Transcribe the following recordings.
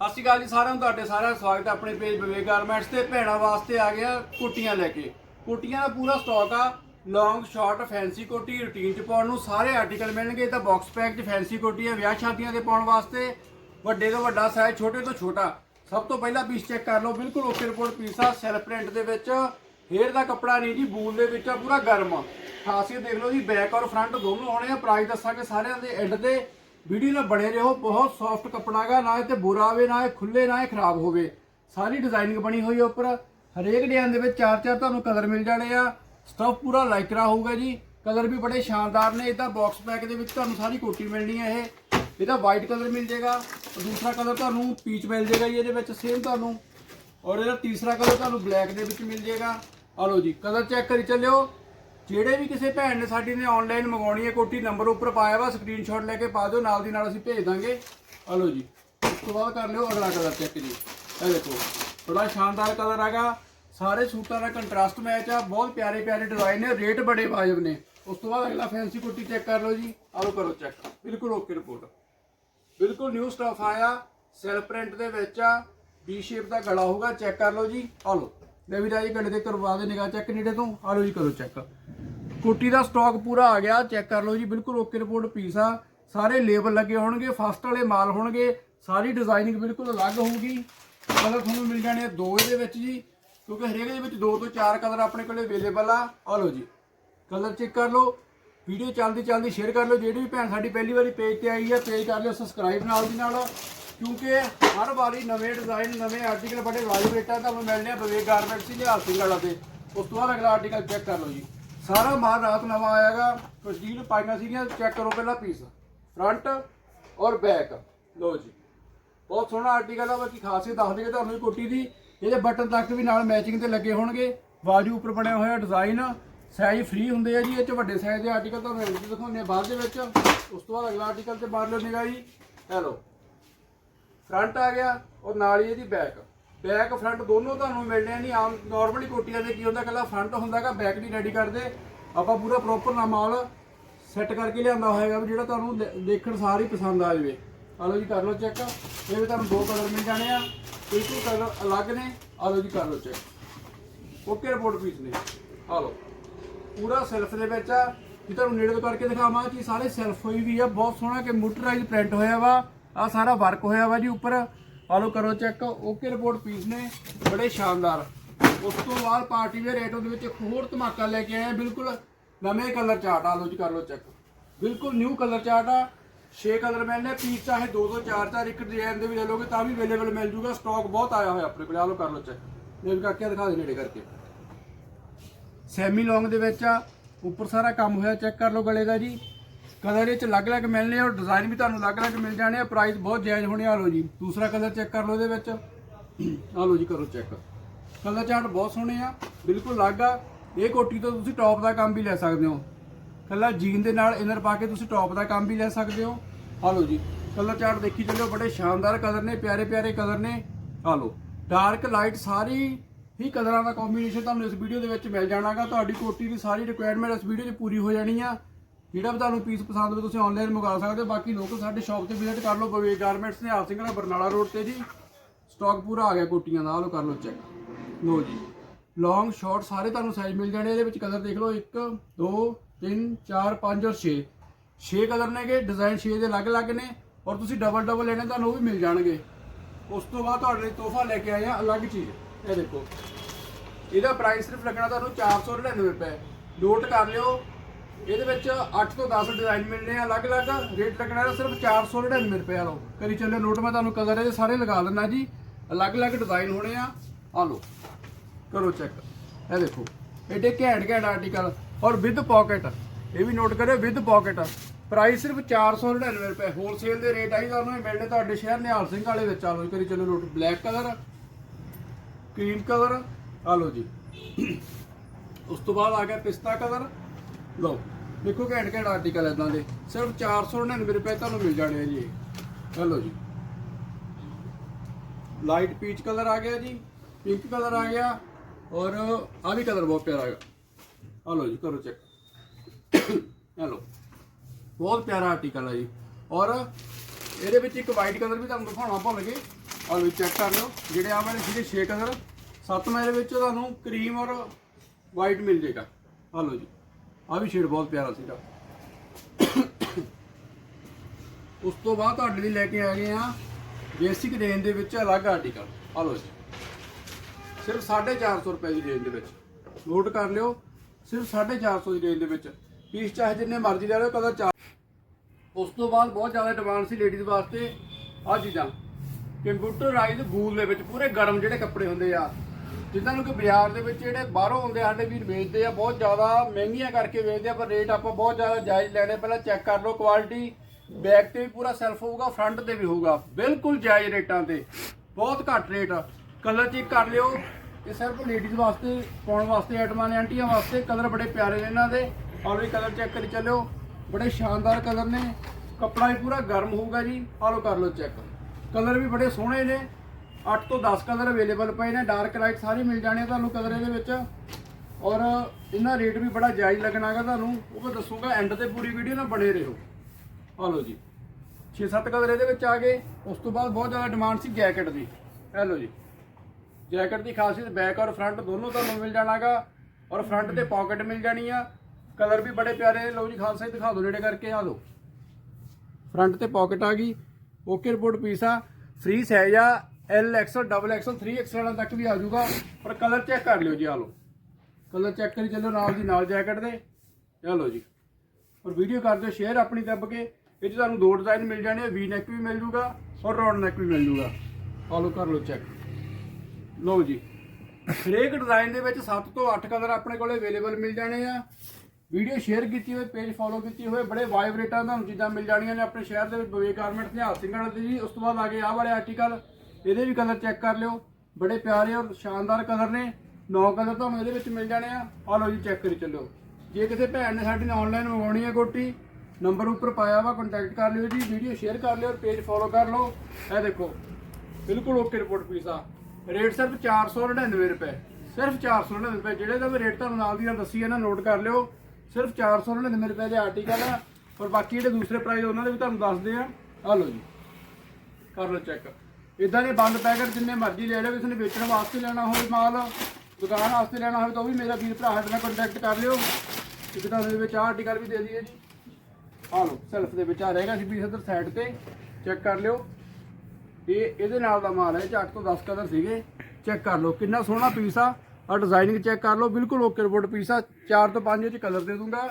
ਸਤਿ ਸ਼੍ਰੀ ਅਕਾਲ ਜੀ ਸਾਰਿਆਂ ਨੂੰ, ਤੁਹਾਡੇ ਸਾਰਿਆਂ ਦਾ ਸਵਾਗਤ ਹੈ ਆਪਣੇ ਪੇਜ ਵਿਵੇਕ ਗਾਰਮੈਂਟਸ ਤੇ। ਭੈਣਾਂ ਵਾਸਤੇ ਆ ਗਿਆ ਕੁੱਟੀਆਂ ਲੈ ਕੇ। ਕੋਟੀਆਂ ਦਾ ਪੂਰਾ ਸਟਾਕ ਆ ਲੌਂਗ ਸ਼ਾਰਟ ਫੈਂਸੀ ਕੋਟੀ ਰੂਟੀਨ ਚ ਪਾਉਣ ਨੂੰ ਸਾਰੇ ਆਰਟੀਕਲ ਮਿਲਣਗੇ। ਤਾਂ ਬਾਕਸ ਪੈਕ ਚ ਫੈਂਸੀ ਕੋਟੀ ਹੈ ਵਿਆਹ ਸ਼ਾਦੀਆਂ ਦੇ ਪਾਉਣ ਵਾਸਤੇ। ਵੱਡੇ ਤੋਂ ਵੱਡਾ ਸਾਈਜ਼ ਛੋਟੇ ਤੋਂ ਛੋਟਾ। ਸਭ ਤੋਂ ਪਹਿਲਾਂ ਪੀਸ ਚੈੱਕ ਕਰ ਲਓ, ਬਿਲਕੁਲ ਓਕੇ ਰਿਪੋਰਟ ਪੀਸ ਆ ਸੈਲਫ ਪ੍ਰਿੰਟ ਦੇ ਵਿੱਚ। ਹੇਅਰ ਦਾ ਕੱਪੜਾ ਨਹੀਂ ਜੀ, ਬੂਲ ਦੇ ਵਿੱਚ ਆ, ਪੂਰਾ ਗਰਮ ਖਾਸੀਅਤ ਦੇਖ ਲਓ ਜੀ ਬੈਕ ਔਰ ਫਰੰਟ ਦੋਨੋਂ ਹੋਣੇ ਆ। ਪ੍ਰਾਈਸ ਦੱਸਾਂਗੇ ਸਾਰਿਆਂ ਦੇ ਐਂਡ ਤੇ। ਵੀਡੀਓ ਨਾਲ ਬਣੇ ਰਹੋ, ਬਹੁਤ ਸੌਫਟ ਕੱਪੜਾ ਹੈਗਾ ਨਾ ਇਹ ਤੇ ਬੁਰਾ ਹੋਵੇ, ਨਾ ਇਹ ਖੁੱਲੇ ਨਾ ਇਹ ਖਰਾਬ ਹੋਵੇ। ਸਾਰੀ ਡਿਜ਼ਾਈਨਿੰਗ ਬਣੀ ਹੋਈ ਆ ਉੱਪਰ। ਹਰੇਕ ਡਿਜ਼ਾਈਨ ਦੇ ਵਿੱਚ ਚਾਰ ਚਾਰ ਤੁਹਾਨੂੰ ਕਲਰ ਮਿਲ ਜਾਣੇ ਆ। ਸਟਫ ਪੂਰਾ ਲਾਈਕਰਾ ਹੋਊਗਾ ਜੀ। ਕਲਰ ਵੀ ਬੜੇ ਸ਼ਾਨਦਾਰ ਨੇ। ਇਹਦਾ ਤਾਂ ਬਾਕਸ ਪੈਕ ਦੇ ਵਿੱਚ ਤੁਹਾਨੂੰ ਸਾਰੀ ਕੋਟੀ ਮਿਲਣੀ ਹੈ ਇਹ। ਇਹਦਾ ਵਾਈਟ ਕਲਰ ਮਿਲ ਜਾਏਗਾ। ਦੂਸਰਾ ਕਲਰ ਤੁਹਾਨੂੰ ਪੀਚ ਮਿਲ ਜਾਏਗਾ ਜੀ ਇਹਦੇ ਵਿੱਚ ਸੇਮ ਤੁਹਾਨੂੰ। ਔਰ ਇਹਦਾ ਤੀਸਰਾ ਕਲਰ ਤੁਹਾਨੂੰ ਬਲੈਕ ਦੇ ਵਿੱਚ ਮਿਲ ਜਾਏਗਾ। ਆ ਲਓ ਜੀ ਕਲਰ ਚੈੱਕ ਕਰੀ ਚੱਲਿਓ। ਜਿਹੜੇ ਵੀ ਕਿਸੇ ਭੈਣ ਨੇ ਸਾਡੀ ਨੇ ਆਨਲਾਈਨ ਮੰਗਾਉਣੀ ਹੈ, ਕੋਟੀ ਨੰਬਰ ਉੱਪਰ ਪਾਇਆ ਵਾ ਸਕਰੀਨਸ਼ਾਟ ਲੈ ਕੇ ਪਾ ਦਿਓ, ਨਾਲ ਦੀ ਨਾਲ ਅਸੀਂ ਭੇਜ ਦਾਂਗੇ। ਆ ਲਓ ਜੀ, ਉਸ ਤੋਂ ਬਾਅਦ ਕਰ ਲਿਓ ਅਗਲਾ ਕਲਰ ਚੈੱਕ ਜੀ। ਇਹ ਦੇਖੋ, ਬੜਾ ਸ਼ਾਨਦਾਰ ਕਲਰ ਹੈਗਾ। ਸਾਰੇ ਸੂਟਾਂ ਦਾ ਕੰਟਰਾਸਟ ਮੈਚ ਆ, ਬਹੁਤ ਪਿਆਰੇ ਪਿਆਰੇ ਡਿਜ਼ਾਈਨ ਨੇ ਰੇਟ ਬੜੇ ਵਾਜਬ ਨੇ। ਉਸ ਤੋਂ ਬਾਅਦ ਅਗਲਾ ਫੈਂਸੀ ਕੋਟੀ ਚੈੱਕ ਕਰ ਲਓ ਜੀ। ਆ ਲਓ ਕਰੋ ਚੈੱਕ ਬਿਲਕੁਲ ਓਕੇ ਰਿਪੋਰਟ ਬਿਲਕੁਲ ਨਿਊ ਸਟਫ ਆਇਆ ਸੈਲ ਪ੍ਰਿੰਟ ਦੇ ਵਿੱਚ ਆ ਬੀ ਸ਼ੇਪ ਦਾ ਗਲਾ ਹੋਊਗਾ ਚੈੱਕ ਕਰ ਲਓ ਜੀ। ਆ ਲਓ ਲੈ ਵੀ ਰਾਜੀ ਘੰਟੇ ਤੇ ਕਰਵਾ ਦੇ ਨਿਗਾਹ ਚੈੱਕ ਨੇੜੇ ਤੋਂ। ਆ ਲਓ ਜੀ ਕਰੋ ਚੈੱਕ ਕੁੱਟੀ ਦਾ ਸਟਾਕ ਪੂਰਾ ਆ ਗਿਆ, ਚੈੱਕ ਕਰ ਲਓ ਜੀ, ਬਿਲਕੁਲ ਓਕੇ ਰਿਪੋਰਟ ਪੀਸ ਆ। ਸਾਰੇ ਲੇਬਲ ਲੱਗੇ ਹੋਣਗੇ, ਫਸਟ ਵਾਲੇ ਮਾਲ ਹੋਣਗੇ, ਸਾਰੀ ਡਿਜ਼ਾਈਨਿੰਗ ਬਿਲਕੁਲ ਅਲੱਗ ਹੋਊਗੀ। ਕਲਰ ਤੁਹਾਨੂੰ ਮਿਲ ਜਾਣੇ ਆ ਦੋ ਇਹਦੇ ਵਿੱਚ ਜੀ, ਕਿਉਂਕਿ ਹਰੇਕ ਦੇ ਵਿੱਚ ਦੋ ਤੋਂ ਚਾਰ ਕਲਰ ਆਪਣੇ ਕੋਲੇ ਅਵੇਲੇਬਲ ਆ। ਆ ਲਓ ਜੀ, ਕਲਰ ਚੈੱਕ ਕਰ ਲਓ, ਵੀਡੀਓ ਚੱਲਦੀ ਚੱਲਦੀ ਸ਼ੇਅਰ ਕਰ ਲਓ, ਜਿਹੜੀ ਵੀ ਭੈਣ ਸਾਡੀ ਪਹਿਲੀ ਵਾਰੀ ਪੇਜ ਤੇ ਆਈ ਹੈ ਪੇਜ ਕਰ ਲਿਓ ਸਬਸਕ੍ਰਾਈਬ ਨਾਲ ਦੀ ਨਾਲ। ਕਿਉਂਕਿ ਹਰ ਵਾਰੀ ਨਵੇਂ ਡਿਜ਼ਾਈਨ ਨਵੇਂ ਆਰਟੀਕਲ ਬੜੇ ਵਾਜਬ ਰੇਟਾਂ ਤੁਹਾਨੂੰ ਮਿਲਣੇ ਆ ਬਵੇਕ ਗਾਰਮੈਂਟਸ ਦੀ, ਨਿਹਾਲ ਸਿੰਘ ਵਾਲਾ ਤੇ ਉਸ ਤੋਂ ਬਾਅਦ ਅਗਲਾ ਆਰਟੀਕਲ ਚੈੱਕ ਕਰ ਲਓ ਜੀ। ਸਾਰਾ ਮਾਲ ਰਾਤ ਨਵਾਂ ਆਇਆਗਾ ਤਸਦੀਲ ਪਾਈਆਂ ਸੀਗੀਆਂ ਚੈੱਕ ਕਰੋ ਪਹਿਲਾਂ ਪੀਸ ਫਰੰਟ ਔਰ ਬੈਕ ਲੋ ਜੀ। ਬਹੁਤ ਸੋਹਣਾ ਆਰਟੀਕਲ ਆ, ਬਾਕੀ ਖਾਸੀਅਤ ਦੱਸ ਦੇਗੇ ਤੁਹਾਨੂੰ ਕੋਟੀ ਦੀ। ਇਹਦੇ ਬਟਨ ਤੱਕ ਵੀ ਨਾਲ ਮੈਚਿੰਗ ਤੇ ਲੱਗੇ ਹੋਣਗੇ। ਬਾਜੂ ਉੱਪਰ ਬਣਿਆ ਹੋਇਆ ਡਿਜ਼ਾਈਨ ਸਾਈਜ਼ ਫ੍ਰੀ ਹੁੰਦੇ ਆ ਜੀ, ਇਹ ਚ ਵੱਡੇ ਸਾਈਜ਼ ਦੇ ਆਰਟੀਕਲ ਤੁਹਾਨੂੰ ਰੇਂਜ ਦਿਖਾਉਂਦੇ ਆ ਬਾਅਦ ਦੇ ਵਿੱਚ। ਉਸ ਤੋਂ ਬਾਅਦ ਅਗਲਾ ਆਰਟੀਕਲ ਤੇ ਬਾਹਰ ਲਓ ਨਿਗਾਹ ਜੀ। ਹੈਲੋ। ਫਰੰਟ ਆ ਗਿਆ ਔਰ ਨਾਲ ਹੀ ਇਹਦੀ ਬੈਕ ਬੈਕ ਫਰੰਟ ਦੋਨੋਂ ਤੁਹਾਨੂੰ ਮਿਲਣੇ ਨਹੀਂ, ਆਮ ਨਾਰਮਲੀ ਕੋਟੀਆਂ ਦੇ ਕੀ ਹੁੰਦਾ ਕੱਲਾ ਫਰੰਟ ਹੁੰਦਾਗਾ ਬੈਕ ਨਹੀਂ ਰੈਡੀ ਕਰਦੇ। ਆਪਾਂ ਪੂਰਾ ਪ੍ਰੋਪਰ ਨਾ ਮਾਲ ਸੈੱਟ ਕਰਕੇ ਲਿਆਂਦਾ ਹੋਏਗਾ ਵੀ ਜਿਹੜਾ ਤੁਹਾਨੂੰ ਦੇ- ਦੇਖਣ ਸਾਰ ਹੀ ਪਸੰਦ ਆ ਜਾਵੇ। ਆ ਲਓ ਜੀ, ਕਰ ਲਓ ਚੈੱਕ ਇਹ ਵੀ ਤੁਹਾਨੂੰ ਦੋ ਕਲਰ ਮਿਲ ਜਾਣੇ ਆ। ਇੱਕ ਕਲਰ ਅਲੱਗ ਨੇ। ਆ ਲਓ ਜੀ, ਕਰ ਲਓ ਚੈੱਕ ਓਕੇ ਰਿਪੋਰਟ ਪੀਸ ਨੇ। ਆ ਲਓ। ਪੂਰਾ ਸੈਲਫ ਦੇ ਵਿੱਚ ਆ। ਜੀ ਤੁਹਾਨੂੰ ਨੇੜੇ ਤੋਂ ਕਰਕੇ ਦਿਖਾਵਾਂ ਕਿ ਸਾਰੇ ਸੈਲਫ ਹੋਈ ਵੀ ਆ। ਬਹੁਤ ਸੋਹਣਾ ਕਿ ਮੋਟਰਾਈਜ਼ ਪ੍ਰਿੰਟ ਹੋਇਆ ਵਾ। ਆ ਸਾਰਾ ਵਰਕ ਹੋਇਆ ਵਾ ਜੀ ਉੱਪਰ। ਆ ਲਓ ਕਰੋ। ਚੈੱਕ ਓਕੇ ਰਿਪੋਰਟ ਪੀਸ ਨੇ, ਬੜੇ ਸ਼ਾਨਦਾਰ। ਉਸ ਤੋਂ ਬਾਅਦ ਪਾਰਟੀ ਵੇਅਰ ਰੇਟੋ ਦੇ ਵਿੱਚ ਇੱਕ ਹੋਰ ਧਮਾਕਾ ਲੈ ਕੇ ਆਇਆ ਬਿਲਕੁਲ ਨਵੇਂ ਕਲਰ ਚਾਰਟ ਆ, ਲਓ ਜੀ, ਕਰ ਲਓ ਚੈੱਕ ਬਿਲਕੁਲ ਨਿਊ ਕਲਰ ਚਾਰਟ ਆ। 6 ਕਲਰ ਮਿਲਨੇ ਪੀਸ ਚਾਹੇ 2 ਤੋਂ 4 ਚਾਰ, ਇੱਕ ਡਿਜ਼ਾਈਨ ਦੇ ਵੀ ਲੈ ਲਓਗੇ ਤਾਂ ਵੀ ਅਵੇਲੇਬਲ ਮਿਲ ਜੂਗਾ। ਸਟਾਕ ਬਹੁਤ ਆਇਆ ਹੋਇਆ ਆਪਣੇ ਕੋਲ ਆ ਲਓ, ਕਰ ਲਓ ਚੈੱਕ ਨੇੜ ਕਰਕੇ ਦਿਖਾ ਦੇ ਨੇੜੇ ਕਰਕੇ। ਸੈਮੀ ਲੌਂਗ ਦੇ ਵਿੱਚ ਆ। ਉੱਪਰ ਸਾਰਾ ਕੰਮ ਹੋਇਆ ਚੈੱਕ ਕਰ ਲਓ ਗਲੇ ਦਾ ਜੀ। ਕਲਰ ਇਹ ਚ ਅਲੱਗ-ਅਲੱਗ ਮਿਲਣੇ ਆ ਔਰ ਡਿਜ਼ਾਈਨ ਵੀ ਤੁਹਾਨੂੰ ਅਲੱਗ-ਅਲੱਗ ਮਿਲ ਜਾਣੇ ਆ ਪ੍ਰਾਈਸ ਬਹੁਤ ਜਾਇਜ਼ ਹੋਣੇ ਆ ਲਓ ਜੀ। ਦੂਸਰਾ ਕਲਰ ਚੈੱਕ ਕਰ ਲਓ ਇਹਦੇ ਵਿੱਚ। ਆ ਲਓ ਜੀ, ਕਰੋ ਚੈੱਕ ਕਲਰ ਚਾਰਟ ਬਹੁਤ ਸੋਹਣੇ ਆ, ਬਿਲਕੁਲ ਅਲੱਗ ਆ। ਇਹ ਕੋਟੀ ਤੋਂ ਤੁਸੀਂ ਟੌਪ ਦਾ ਕੰਮ ਵੀ ਲੈ ਸਕਦੇ ਹੋ। ਕੱਲਾ ਜੀਨ ਦੇ ਨਾਲ ਇਨਰ ਪਾ ਕੇ ਤੁਸੀਂ ਟੌਪ ਦਾ ਕੰਮ ਵੀ ਲੈ ਸਕਦੇ ਹੋ। ਆ ਲਓ ਜੀ, ਕਲਰ ਚਾਰਟ ਦੇਖੀ ਚੱਲੋ ਬੜੇ ਸ਼ਾਨਦਾਰ ਕਲਰ ਨੇ, ਪਿਆਰੇ ਪਿਆਰੇ ਕਲਰ ਨੇ। ਆ ਲਓ ਡਾਰਕ ਲਾਈਟ ਸਾਰੀ ਹੀ ਕਲਰਾਂ ਦਾ ਕੰਬੀਨੇਸ਼ਨ ਤੁਹਾਨੂੰ ਇਸ ਵੀਡੀਓ ਦੇ ਵਿੱਚ ਮਿਲ ਜਾਣਾਗਾ। ਤੁਹਾਡੀ ਕੋਟੀ ਦੀ ਸਾਰੀ ਰਿਕੁਆਇਰਮੈਂਟ ਇਸ ਵੀਡੀਓ 'ਚ ਪੂਰੀ ਹੋ ਜਾਣੀ ਆ। ਜਿਹੜਾ ਵੀ ਤੁਹਾਨੂੰ ਪੀਸ ਪਸੰਦ ਹੋਵੇ ਤੁਸੀਂ ਆਨਲਾਈਨ ਮੰਗਾ ਸਕਦੇ ਹੋ। ਬਾਕੀ ਲੋਕ ਸਾਡੇ ਸ਼ਾਪ ਤੇ ਵਿਜ਼ਿਟ ਕਰ ਲਓ ਬਵੇਕ ਗਾਰਮੈਂਟਸ ਨੇ ਹਾਲ ਸਿੰਘ ਵਾਲਾ ਬਰਨਾਲਾ ਰੋਡ ਤੇ ਜੀ। ਸਟਾਕ ਪੂਰਾ ਆ ਗਿਆ ਕੋਟੀਆਂ ਦਾ, ਆਹ ਲਓ ਕਰ ਲਓ ਚੈੱਕ ਲਓ ਜੀ। ਲੌਂਗ ਸ਼ਾਰਟ ਸਾਰੇ ਤੁਹਾਨੂੰ ਸਾਈਜ਼ ਮਿਲ ਜਾਣੇ, ਇਹਦੇ ਵਿੱਚ ਕਲਰ ਦੇਖ ਲਓ 1 2 3 4 5 ਔਰ 6 6 ਕਲਰ ਨੇਗੇ ਡਿਜ਼ਾਈਨ 6 ਦੇ ਅਲੱਗ-ਅਲੱਗ ਨੇ ਔਰ ਤੁਸੀਂ ਡਬਲ ਡਬਲ ਲੈਣੇ ਤੁਹਾਨੂੰ ਉਹ ਵੀ ਮਿਲ ਜਾਣਗੇ। ਉਸ ਤੋਂ ਬਾਅਦ ਤੁਹਾਡੇ ਲਈ ਤੋਹਫਾ ਲੈ ਕੇ ਆਏ ਆ ਅਲੱਗ ਚੀਜ਼। ਇਹ ਦੇਖੋ। ਇਹਦਾ ਪ੍ਰਾਈਸ ਸਿਰਫ ਲੱਗਣਾ ਤੁਹਾਨੂੰ 499 ਰੁਪਏ। ਨੋਟ ਕਰ ਲਿਓ ਇਹਦੇ ਵਿੱਚ 8 ਤੋਂ 10 ਡਿਜ਼ਾਈਨ ਮਿਲਣੇ ਆ, ਅਲੱਗ-ਅਲੱਗ। ਰੇਟ ਲੱਗਣਾ ਇਹਦਾ ਸਿਰਫ 499 ਰੁਪਏ ਆ ਲਓ। ਕਰੀ ਚੱਲੇ ਨੋਟ, ਮੈਂ ਤੁਹਾਨੂੰ ਕਲਰ ਇਹਦੇ ਸਾਰੇ ਲਗਾ ਦਿੰਦਾ ਜੀ। ਅਲੱਗ-ਅਲੱਗ ਡਿਜ਼ਾਈਨ ਹੋਣੇ ਆ। ਆ ਲਓ। ਕਰੋ ਚੈੱਕ ਇਹ ਦੇਖੋ। ਐਡੇ ਘੈਂਟ ਘੈਂਟ ਆਰਟੀਕਲ ਔਰ ਵਿਦ ਪਾਕਟ ਇਹ ਵੀ ਨੋਟ ਕਰਿਓ ਵਿਦ ਪਾਕਟ ਪ੍ਰਾਈਸ ਸਿਰਫ 499 ਰੁਪਏ। ਹੋਲਸੇਲ ਦੇ ਰੇਟ ਆਈ ਤੁਹਾਨੂੰ ਇਹ ਮਿਲਣੇ ਤੁਹਾਡੇ ਸ਼ਹਿਰ ਨਿਹਾਲ ਸਿੰਘ ਵਾਲੇ ਵਿੱਚ। ਆ ਲਓ ਕਰੀ ਚੱਲੋ note. Black colour cream colour ਆ ਲਓ ਜੀ। ਉਸ ਤੋਂ ਬਾਅਦ ਆ ਗਿਆ ਪਿਸਤਾ ਕਲਰ ਲਓ। ਦੇਖੋ ਘੈਂਟ ਘੈਂਟ ਆਰਟੀਕਲ ਇਦਾਂ ਦੇ। ਸਿਰਫ 499 ਰੁਪਏ ਤੁਹਾਨੂੰ ਮਿਲ ਜਾਣੇ ਆ ਜੀ। ਇਹ ਚਲੋ ਜੀ। ਲਾਈਟ ਪੀਚ ਕਲਰ ਆ ਗਿਆ ਜੀ ਪਿੰਕ ਕਲਰ ਆ ਗਿਆ ਔਰ ਆ ਵੀ ਕਲਰ ਬਹੁਤ ਪਿਆਰਾ ਹੈਗਾ। ਆ ਲਓ ਜੀ, ਕਰੋ ਚੈੱਕ ਇਹ ਲਓ ਬਹੁਤ ਪਿਆਰਾ ਆਰਟੀਕਲ ਆ ਜੀ। ਔਰ ਇਹਦੇ ਵਿੱਚ ਇੱਕ ਵਾਈਟ ਕਲਰ ਵੀ ਤੁਹਾਨੂੰ ਦਿਖਾਉਣਾ ਭੁੱਲ ਗਏ ਆਹ ਵੀ ਚੈੱਕ ਕਰ ਲਓ। ਜਿਹੜੇ ਆ ਵਾਲੇ ਸੀਗੇ 6 ਕਲਰ ਸੱਤਵੇਂ ਦੇ ਵਿੱਚ ਤੁਹਾਨੂੰ ਕਰੀਮ ਔਰ ਵਾਈਟ ਮਿਲ ਜੇਗਾ ਆਹ ਲਓ ਜੀ। ਆ ਵੀ ਸ਼ੇਡ ਬਹੁਤ ਪਿਆਰਾ ਸੀਗਾ। ਉਸ ਤੋਂ ਬਾਅਦ ਤੁਹਾਡੇ ਲਈ ਲੈ ਕੇ ਆ ਗਏ ਆ ਬੇਸਿਕ ਰੇਂਜ ਦੇ ਵਿੱਚ ਅਲੱਗ ਆਰਟੀਕਲ। ਆ ਲਓ ਜੀ। ਸਿਰਫ 450 ਰੁਪਏ ਦੀ ਰੇਂਜ ਦੇ ਵਿੱਚ। ਨੋਟ ਕਰ ਲਿਓ, ਸਿਰਫ 450 ਦੀ ਰੇਂਜ ਦੇ ਵਿੱਚ। ਪੀਸ ਚਾਹੇ ਜਿੰਨੇ ਮਰਜ਼ੀ ਲੈ ਲਓ, ਕਲਰ ਚਾਰ ਉਸ ਤੋਂ ਬਾਅਦ ਬਹੁਤ ਜ਼ਿਆਦਾ ਡਿਮਾਂਡ ਸੀ ਲੇਡੀਜ਼ ਵਾਸਤੇ। ਆ ਚੀਜ਼ਾਂ। ਕੰਪਿਊਟਰਾਈਜ਼ਡ ਵੂਲ ਦੇ ਵਿੱਚ ਪੂਰੇ ਗਰਮ ਜਿਹੜੇ ਕੱਪੜੇ ਹੁੰਦੇ ਆ ਜਿੱਦਾਂ ਨੂੰ ਕਿ ਬਾਜ਼ਾਰ ਦੇ ਵਿੱਚ ਜਿਹੜੇ ਬਾਹਰੋਂ ਆਉਂਦੇ ਸਾਡੇ ਵੀਰ ਵੇਚਦੇ ਆ, ਬਹੁਤ ਜ਼ਿਆਦਾ ਮਹਿੰਗੀਆਂ ਕਰਕੇ ਵੇਚਦੇ ਆ, ਪਰ ਰੇਟ ਆਪਾਂ ਬਹੁਤ ਜ਼ਿਆਦਾ ਜਾਇਜ਼ ਲੈਣੇ ਪਹਿਲਾਂ ਚੈੱਕ ਕਰ ਲਓ ਕੁਆਲਿਟੀ ਬੈਕ ਤੇ ਵੀ ਪੂਰਾ ਸੈਲਫ ਹੋਊਗਾ ਫਰੰਟ ਤੇ ਵੀ ਹੋਊਗਾ। ਬਿਲਕੁਲ ਜਾਇਜ਼ ਰੇਟਾਂ ਤੇ। ਬਹੁਤ ਘੱਟ ਰੇਟ ਕਲਰ ਚੈੱਕ ਕਰ ਲਿਓ। ਇਹ ਸਿਰਫ ਲੇਡੀਜ਼ ਵਾਸਤੇ, ਪਾਉਣ ਵਾਸਤੇ ਆਈਟਮਾਂ ਨੇ ਆਂਟੀਆਂ ਵਾਸਤੇ। ਕਲਰ ਬੜੇ ਪਿਆਰੇ ਨੇ ਇਹਨਾਂ ਦੇ। ਔਰ ਵੀ ਕਲਰ ਚੈੱਕ ਕਰੀ ਚੱਲਿਓ। ਬੜੇ ਸ਼ਾਨਦਾਰ ਕਲਰ ਨੇ। ਕੱਪੜਾ ਵੀ ਪੂਰਾ ਗਰਮ ਹੋਊਗਾ ਜੀ। ਆਲੋ ਕਰ ਲਓ ਚੈੱਕ ਕਲਰ ਵੀ ਬੜੇ ਸੋਹਣੇ ਨੇ। 8 ਤੋਂ 10 ਕਲਰ ਅਵੇਲੇਬਲ ਪਏ ਨੇ ਡਾਰਕ ਲਾਈਟ ਸਾਰੇ ਮਿਲ ਜਾਣੀ ਹੈ ਤੁਹਾਨੂੰ ਕਲਰ ਇਹਦੇ ਵਿੱਚ। ਔਰ ਇਹਨਾਂ ਰੇਟ ਵੀ ਬੜਾ ਜਾਇਜ਼ ਲੱਗਣਾਗਾ ਤੁਹਾਨੂੰ। ਉਹ ਮੈਂ ਦੱਸੂਗਾ ਐਂਡ ਤੇ ਪੂਰੀ ਵੀਡੀਓ ਨਾਲ ਬਣੇ ਰਹੋ। ਆ ਲਓ ਜੀ। 6-7 ਕਲਰ ਇਹਦੇ ਵਿੱਚ ਆ ਗਏ। ਉਸ ਤੋਂ ਬਾਅਦ ਬਹੁਤ ਜ਼ਿਆਦਾ ਡਿਮਾਂਡ ਸੀ ਜੈਕਟ ਦੀ। ਇਹ ਲਓ ਜੀ। ਜੈਕਟ ਦੀ ਖਾਸੀਅਤ ਬੈਕ ਔਰ ਫਰੰਟ ਦੋਨੋਂ ਤੁਹਾਨੂੰ ਮਿਲ ਜਾਣਾਗਾ ਔਰ ਫਰੰਟ ਤੇ ਪਾਕਟ ਮਿਲ ਜਾਣੀ ਆ। ਕਲਰ ਵੀ ਬੜੇ ਪਿਆਰੇ ਲਓ ਜੀ, ਖਾਲਸਾ ਜੀ, ਦਿਖਾ ਦਿਓ ਨੇੜੇ ਕਰਕੇ। ਆ ਲਓ। ਫਰੰਟ ਤੇ ਪਾਕਟ ਆ ਗਈ। ਓਕੇ ਰਿਪੋਰਟ ਪੀਸ ਆ। ਫ੍ਰੀ ਸਾਈਜ਼ ਆ। L XL double XL 3 XL ਤੱਕ ਵੀ ਆ ਜਾਊਗਾ। ਪਰ ਕਲਰ ਚੈੱਕ ਕਰ ਲਿਓ ਜੀ, ਆ ਲਓ। ਕਲਰ ਚੈੱਕ ਕਰੀ ਚੱਲੋ, ਨਾਲ ਦੀ ਨਾਲ ਜੈਕਟ ਦੇ। ਇਹ ਲਓ ਜੀ। ਔਰ ਵੀਡੀਓ ਕਰ ਦਿਓ ਸ਼ੇਅਰ ਆਪਣੀ ਦੱਬ ਕੇ। ਇਹ 'ਚ ਤੁਹਾਨੂੰ ਦੋ ਡਿਜ਼ਾਈਨ ਮਿਲ ਜਾਣੇ ਵੀ ਨੈਕ ਵੀ ਮਿਲ ਜੂਗਾ ਔਰ ਰਾਉਂਡ ਨੈਕ ਵੀ ਮਿਲ ਜੂਗਾ। ਆ ਕਰ ਲਓ ਚੈੱਕ ਲਓ ਜੀ। ਹਰੇਕ ਡਿਜ਼ਾਈਨ ਦੇ ਵਿੱਚ 7 ਤੋਂ 8 ਕਲਰ ਆਪਣੇ ਕੋਲੇ ਅਵੇਲੇਬਲ ਮਿਲ ਜਾਣੇ ਆ। ਵੀਡੀਓ ਸ਼ੇਅਰ ਕੀਤੀ ਹੋਈ ਪੇਜ ਫੋਲੋ ਕੀਤੀ ਹੋਏ ਬੜੇ ਵਾਈਬ ਰੇਟਾਂ ਤੁਹਾਨੂੰ ਚੀਜ਼ਾਂ ਮਿਲ ਜਾਣੀਆਂ ਨੇ ਆਪਣੇ ਸ਼ਹਿਰ ਦੇ ਵਿੱਚ ਬਵੇ ਗਾਰਮੈਂਟਸ ਨਿਹਾਲ ਸਿੰਘ ਦੇ ਜੀ। ਉਸ ਤੋਂ ਬਾਅਦ ਆ ਗਏ ਆ ਵਾਲੇ ਆਰਟੀਕਲ ਇਹਦੇ ਵੀ ਕਲਰ ਚੈੱਕ ਕਰ ਲਿਓ। ਬੜੇ ਪਿਆਰੇ ਔਰ ਸ਼ਾਨਦਾਰ ਕਲਰ ਨੇ। ਨੌ ਕਲਰ ਤੁਹਾਨੂੰ ਇਹਦੇ ਵਿੱਚ ਮਿਲ ਜਾਣੇ ਆ। ਆ ਲਓ ਜੀ ਚੈੱਕ ਕਰੀ ਚੱਲਿਓ ਜੇ ਕਿਸੇ ਭੈਣ ਨੇ ਸਾਡੀ ਨਾਲ ਆਨਲਾਈਨ ਮੰਗਵਾਉਣੀ ਹੈ ਕੋਟੀ ਨੰਬਰ ਉੱਪਰ ਪਾਇਆ ਵਾ ਕੰਟੈਕਟ ਕਰ ਲਿਓ ਜੀ ਵੀਡੀਓ ਸ਼ੇਅਰ ਕਰ ਲਿਓ ਔਰ ਪੇਜ ਫੋਲੋ ਕਰ ਲਓ। ਇਹ ਦੇਖੋ, ਬਿਲਕੁਲ ਓਕੇ ਰਿਪੋਰਟ ਪੀਸ ਆ। ਰੇਟ ਸਿਰਫ 499 ਰੁਪਏ। ਸਿਰਫ 499 ਰੁਪਏ। ਜਿਹੜੇ ਦਾ ਵੀ ਰੇਟ ਤੁਹਾਨੂੰ ਨਾਲ ਦੀ ਨਾਲ ਦੱਸੀ ਹੈ ਨਾ ਨੋਟ ਕਰ ਲਿਓ। ਸਿਰਫ 499 ਰੁਪਏ ਦੇ ਆਰਟੀਕਲ ਆ ਔਰ ਬਾਕੀ ਜਿਹੜੇ ਦੂਸਰੇ ਪ੍ਰਾਈਸ ਉਹਨਾਂ ਦੇ ਵੀ ਤੁਹਾਨੂੰ ਦੱਸਦੇ ਆ। ਆ ਲਓ ਜੀ। ਕਰ ਲਓ ਚੈੱਕ ਇਦਾਂ ਦੇ ਬੰਦ ਪੈਕਟ ਜਿੰਨੇ ਮਰਜ਼ੀ ਲੈ ਲਓ, ਕਿਸੇ ਨੇ ਵੇਚਣ ਵਾਸਤੇ ਲੈਣਾ ਹੋਵੇ ਮਾਲ, ਦੁਕਾਨ ਵਾਸਤੇ ਲੈਣਾ ਹੋਵੇ ਤਾਂ ਉਹ ਵੀ ਮੇਰਾ ਵੀਰ ਭਰਾ ਸਾਡੇ ਨਾਲ ਕੰਟੈਕਟ ਕਰ ਲਿਓ। ਇੱਕ ਤਾਂ ਦੇ ਵਿੱਚ ਆਹ ਆਰਟੀਕਲ ਵੀ ਦੇ ਦਈਏ ਜੀ। ਆ ਲਓ ਸੈਲਫ ਦੇ ਵਿੱਚ ਆ ਰਹੇਗਾ ਸੀ ਪੀਸ ਇੱਧਰ ਸਾਈਡ ਤੇ ਚੈੱਕ ਕਰ ਲਿਓ। ਇਹ ਇਹਦੇ ਨਾਲ ਦਾ ਮਾਲ ਹੈ, ਇਹ 'ਚ 8 ਤੋਂ 10 ਕਲਰ ਸੀਗੇ। ਚੈੱਕ ਕਰ ਲਓ, ਕਿੰਨਾ ਸੋਹਣਾ ਪੀਸ ਆ। ਆ ਡਿਜ਼ਾਈਨਿੰਗ ਚੈੱਕ ਕਰ ਲਓ, ਬਿਲਕੁਲ ਓਕੇ ਰਿਪੋਰਟ ਪੀਸ ਆ। 4 ਤੋਂ 5 ਚ ਕਲਰ ਦੇ ਦੂੰਗਾ।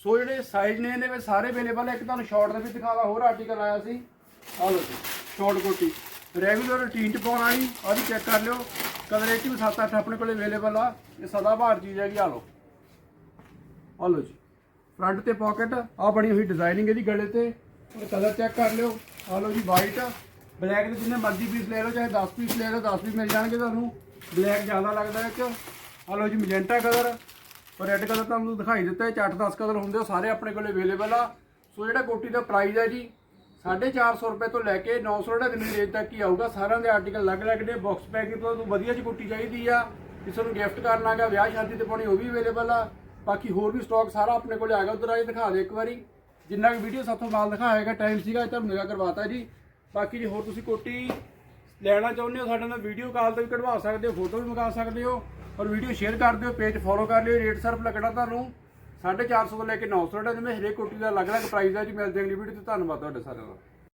ਸੋ ਜਿਹੜੇ ਸਾਈਜ਼ ਨੇ, ਇਹਦੇ ਵਿੱਚ ਸਾਰੇ ਅਵੇਲੇਬਲ ਹੈ ਇੱਕ ਤੁਹਾਨੂੰ ਸ਼ਾਰਟ ਦੇ ਵਿੱਚ ਦਿਖਾਵਾ ਹੋਰ ਆਰਟੀਕਲ ਆਇਆ ਸੀ। ਆ ਲਓ ਜੀ ਸ਼ਾਰਟ ਕੋਟੀ। ਰੈਗੂਲਰ ਰੂਟੀਨ ਚ ਪਾਉਣ ਵਾਲੀ ਆਹ ਵੀ ਚੈੱਕ ਕਰ ਲਿਓ। ਕਲਰ ਇਹ 'ਚ ਵੀ 7-8 ਆਪਣੇ ਕੋਲੇ ਅਵੇਲੇਬਲ ਆ। ਇਹ ਸਦਾ ਬਹਾਰ ਚੀਜ਼ ਹੈਗੀ ਆ ਲਓ। ਆ ਲਓ ਜੀ ਫਰੰਟ ਤੇ ਪਾਕਟ ਆ ਬਣੀ ਹੋਈ ਡਿਜ਼ਾਈਨਿੰਗ ਇਹਦੀ ਗਲੇ ਤੇ। ਔਰ ਕਲਰ ਚੈੱਕ ਕਰ ਲਿਓ। ਆ ਲਓ ਜੀ ਵਾਈਟ ਬਲੈਕ ਦੇ ਜਿੰਨੇ ਮਰਜ਼ੀ ਪੀਸ ਲੈ ਲਓ, ਚਾਹੇ 10 ਪੀਸ ਲੈ ਲਓ 10 ਪੀਸ ਮਿਲ ਜਾਣਗੇ ਤੁਹਾਨੂੰ। ਬਲੈਕ ਜ਼ਿਆਦਾ ਲੱਗਦਾ ਹੈ ਕਿ ਆ ਲਓ ਜੀ ਮੈਜੈਂਟਾ ਕਲਰ ਔਰ ਰੈੱਡ ਕਲਰ ਤੁਹਾਨੂੰ ਦਿਖਾਈ ਦਿੱਤਾ ਹੈ 8-10 ਕਲਰ ਹੁੰਦੇ ਉਹ ਸਾਰੇ ਆਪਣੇ ਕੋਲੇ ਅਵੇਲੇਬਲ ਆ। ਸੋ ਜਿਹੜਾ ਕੋਟੀ ਦਾ ਪ੍ਰਾਈਸ ਹੈ ਜੀ 450 ਰੁਪਏ ਤੋਂ ਲੈ ਕੇ 999 ਦੀ ਰੇਂਜ ਤੱਕ ਹੀ ਆਊਗਾ, ਸਾਰਿਆਂ ਦੇ ਆਰਟੀਕਲ ਅਲੱਗ-ਅਲੱਗ ਨੇ ਬਾਕਸ ਪੈਕਿੰਗ ਤੋਂ ਵਧੀਆ ਜਿਹੀ ਕੋਟੀ ਚਾਹੀਦੀ ਆ। ਕਿਸੇ ਨੂੰ ਗਿਫਟ ਕਰਨਾ ਹੈਗਾ ਵਿਆਹ ਸ਼ਾਦੀ ਤੇ ਪਾਉਣੀ, ਉਹ ਵੀ ਅਵੇਲੇਬਲ ਆ। ਬਾਕੀ ਹੋਰ ਵੀ ਸਟਾਕ ਸਾਰਾ ਆਪਣੇ ਕੋਲ ਆ ਗਿਆ ਉਧਰ ਆਏ ਦਿਖਾ ਦੇ ਇੱਕ ਵਾਰੀ। ਜਿੰਨਾ ਵੀ ਵੀਡੀਓ ਸਾਥੋਂ ਮਾਲ ਦਿਖਾਏਗਾ ਟਾਈਮ ਸੀਗਾ, ਇਹ ਤੁਹਾਨੂੰ ਨਿਗਾਹ ਕਰਵਾਤਾ ਜੀ। ਬਾਕੀ ਜੇ ਹੋਰ ਤੁਸੀਂ ਕੋਟੀ ਲੈਣਾ ਚਾਹੁੰਦੇ ਹੋ, ਸਾਡੇ ਨਾਲ ਵੀਡੀਓ ਕਾਲ ਤੇ ਵੀ ਕਢਵਾ ਸਕਦੇ ਹੋ ਫੋਟੋ ਵੀ ਮੰਗਾ ਸਕਦੇ ਹੋ। ਔਰ ਵੀਡੀਓ ਸ਼ੇਅਰ ਕਰ ਦਿਓ ਪੇਜ ਫੋਲੋ ਕਰ ਲਿਓ ਰੇਟ ਸਰਫ ਲੱਗਣਾ ਤੁਹਾਨੂੰ। 450 ਤੋਂ ਲੈ ਕੇ 900 ਤੱਕ ਜਿਵੇਂ ਹਰੇਕ ਕੋਟੀ ਦਾ ਅਲੱਗ-ਅਲੱਗ ਪ੍ਰਾਈਸ ਹੈ ਜੀ, ਮਿਲਦੇ ਅਗਲੀ ਵੀਡੀਓ ਤੇ ਧੰਨਵਾਦ ਤੁਹਾਡੇ ਸਾਰਿਆਂ ਦਾ।